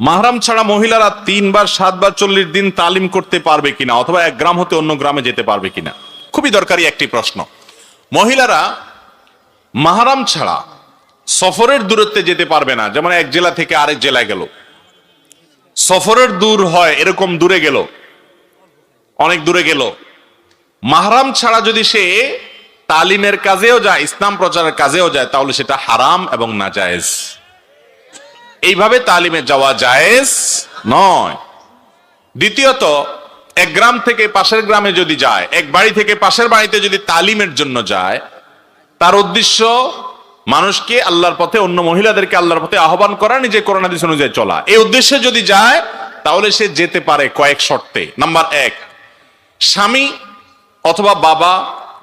মাহরাম ছাড়া মহিলারা তিনবার, সাতবার, চল্লিশ দিন তালিম করতে পারবে কিনা অথবা এক গ্রাম হতে অন্য গ্রামে যেতে পারবে কিনা? খুবই দরকারি একটি প্রশ্ন। মহিলারা মাহারাম ছাড়া সফরের দূরত্বে যেতে পারবে না। যেমন এক জেলা থেকে আরেক জেলায় গেল। সফরের দূর হয়, এরকম দূরে গেল। অনেক দূরে গেল। মাহারাম ছাড়া যদি সে তালিমের কাজেও যায়, ইসলাম প্রচারের কাজেও যায়, তাহলে সেটা হারাম এবং নাজায়েজ। এইভাবে তালিমে যাওয়া জায়েজ নয়। দ্বিতীয়ত, এক গ্রাম থেকে পাশের গ্রামে যদি যায়, এক বাড়ি থেকে পাশের বাড়িতে যদি তালিমের জন্য যায়, তার উদ্দেশ্য মানুষকে আল্লাহর পথে, অন্য মহিলাদেরকে আল্লাহর পথে আহ্বান করা নিজে করোনাদিস অনুযায়ী চলা। এই উদ্দেশ্যে যদি যায়, তাহলে সে যেতে পারে কয়েক শর্তে। নাম্বার এক, স্বামী অথবা বাবা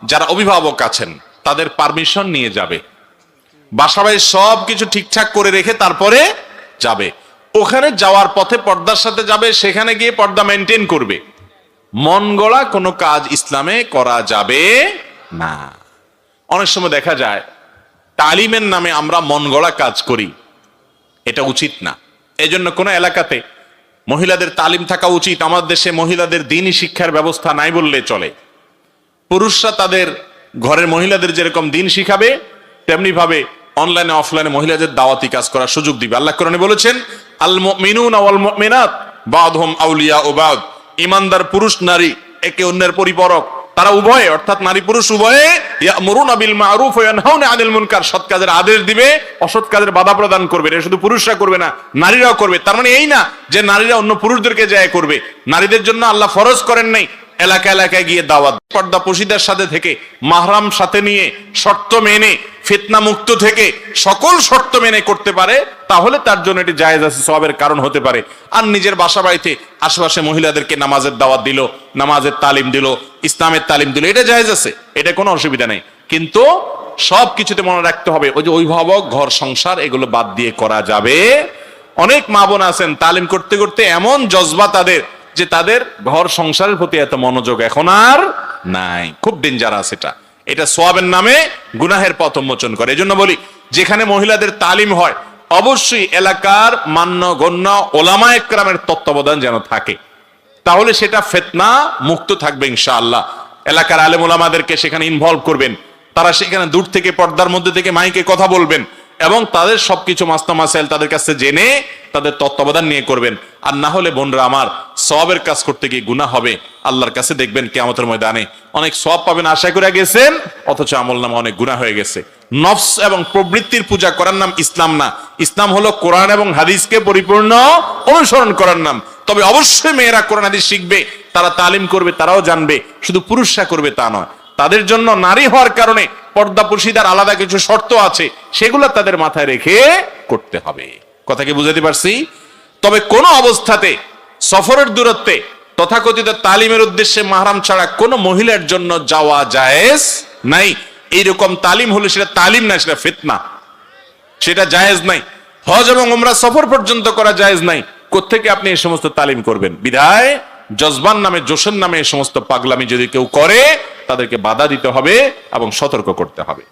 যারা অভিভাবক আছেন, তাদের পারমিশন নিয়ে যাবে। বাসাবাড়ি সব কিছু ঠিকঠাক করে রেখে তারপরে যাবে। ওখানে যাওয়ার পথে পর্দার সাথে যাবে, সেখানে গিয়ে পর্দা মেনটেন করবে। মন গড়া কোনো কাজ ইসলামে করা যাবে না। অনেক সময় দেখা যায়, তালিমের নামে আমরা মন গড়া কাজ করি। এটা উচিত না। এজন্য কোনো এলাকাতে মহিলাদের তালিম থাকা উচিত। আমাদের দেশে মহিলাদের দিনই শিক্ষার ব্যবস্থা নাই বললে চলে। পুরুষরা তাদের ঘরের মহিলাদের যেরকম দিন শিখাবে তেমনি ভাবে অনলাইনে, অফলাইনে মহিলাদের দাওয়াতি কাজ করার সুযোগ দিবে। আল্লাহ কোরআনে বলেছেন আল মুমিনুন ওয়াল মুমিনাত বাদহুম আউলিয়া ও বাদ। ইমানদার পুরুষ, নারী, একে অন্যের পরিপরক। তারা উভয়ে, অর্থাৎ নারী পুরুষ উভয়ে, ইয়ামুরুনা বিল মারুফ ওয়া ইয়ানহাউনা আনিল মুনকার। সৎ কাজের আদেশ দিবে, অসৎ কাজের বাধা প্রদান করবে এটা শুধু পুরুষরা করবে না, নারীরাও করবে। তার মানে এই না যে নারীরা অন্য পুরুষদেরকে যায় করবে। নারীদের জন্য আল্লাহ ফরজ করেন নাই। এলাকা এলাকায় গিয়ে দাওয়াত পর্দা পশিদার সাথে থেকে, মাহরাম সাথে নিয়ে, শর্ত মেনে, ফিতনা মুক্ত থেকে সকল শর্ত মেনে করতে পারে, তাহলে তার জন্য এটি জায়েজ আছে সবের কারণ হতে পারে। আর নিজের বাসা বাড়িতে আশেপাশে মহিলাদেরকে নামাজের দাওয়াত দিল, নামাজের তালিম দিল, ইসলামের তালিম দিল, এটা জায়েজ আছে, এটা কোনো অসুবিধা নেই। কিন্তু সব কিছুতে মনে রাখতে হবে, ওই যে অভিভাবক, ঘর, সংসার, এগুলো বাদ দিয়ে করা যাবে। অনেক মা বোন আছেন, তালিম করতে করতে এমন জজবা তাদের যে তাদের ঘর সংসারের প্রতি এত মনোযোগ এখন আর নাই। খুব ডেঞ্জারাস এটা। এটা সোয়াবের নামে গুনাহের পথ উন্মোচন করে। এজন্য বলি, যেখানে মহিলাদের তালিম হয়, অবশ্যই এলাকার মান্য গণ্য ওলামা একরামের তত্ত্বাবধান যেন থাকে। তাহলে সেটা ফেতনা মুক্ত থাকবে ইনশাআল্লাহ। এলাকার আলেম ওলামাদেরকে সেখানে ইনভলভ করবেন। তারা সেখানে দূর থেকে, পর্দার মধ্যে থেকে মাইকে কথা বলবেন। এবং তাদের সবকিছু মাস্তা মাসাইল তাদের কাছে জেনে তাদের তত্ত্বাবধান নিয়ে করবেন। আর না হলে বোনরা আমার সবের কাজ করতে গিয়ে গুনাহ হবে। আল্লাহর কাছে দেখবেন কেমতের ময়দানে অনেক সব পাবেন আশা করে গেছেন, অথচ আমল নামে অনেক গুনাহ হয়ে গেছে। নফস এবং প্রবৃত্তির পূজা করার নাম ইসলাম না। ইসলাম হলো কোরআন এবং হাদিসকে পরিপূর্ণ অনুসরণ করার নাম। তবে অবশ্যই মেয়েরা কোরআন হাদিস শিখবে, তারা তালিম করবে, তারাও জানবে। শুধু পুরুষরা করবে তা নয়। তাদের জন্য নারী হওয়ার কারণে পর্দা, পুশিদার, আলাদা কিছু শর্ত আছে, সেগুলো তাদের মাথায় রেখে করতে হবে। কথা কি বুঝাতে পারছি? তবে কোন অবস্থাতে, সফরের দূরত্বে, তথাকথিত তালিমের উদ্দেশ্যে মাহরাম ছাড়া কোনো মহিলার জন্য যাওয়া জায়েজ নাই। এইরকম তালিম হলে সেটা তালিম না, সেটা ফিতনা। সেটা জায়েজ নাই। হজ এবং উমরা সফর পর্যন্ত করা জায়েজ নাই। কোত্থেকে আপনি এই সমস্ত তালিম করবেন? বিধায় জজবান নামে, জোশের নামে এই সমস্ত পাগলামি যদি কেউ করে, তাদেরকে বাধা দিতে হবে এবং সতর্ক করতে হবে।